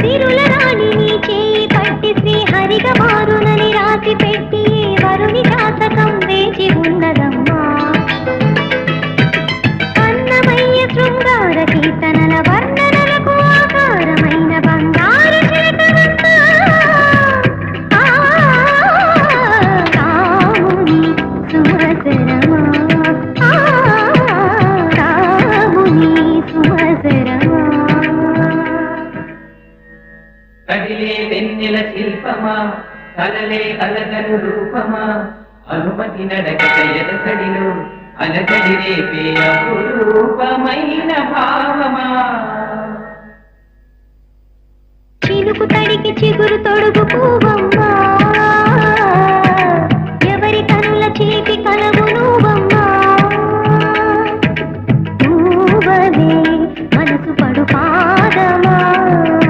సిరుల రాణిని చేయి పట్టి శ్రీహరిగా మారునని రాసి పెట్టి వరుని జాతకం వేచి ఉన్నదమ్మా అన్నమయ్య శృంగార కీర్తనల వర్ణనలకు ఆకారమైన బంగారు చిలకనమ్మా. ఆ, కదిలే వెన్నెల శిల్పమా? కలలే అలగను రూపమా? అనుమతి నడకట ఎదసడిలో అలకడి రేపే అపురూపమైన భావమా? చిలుకు తడికి చిగురు తొడుగు పువ్వమ్మా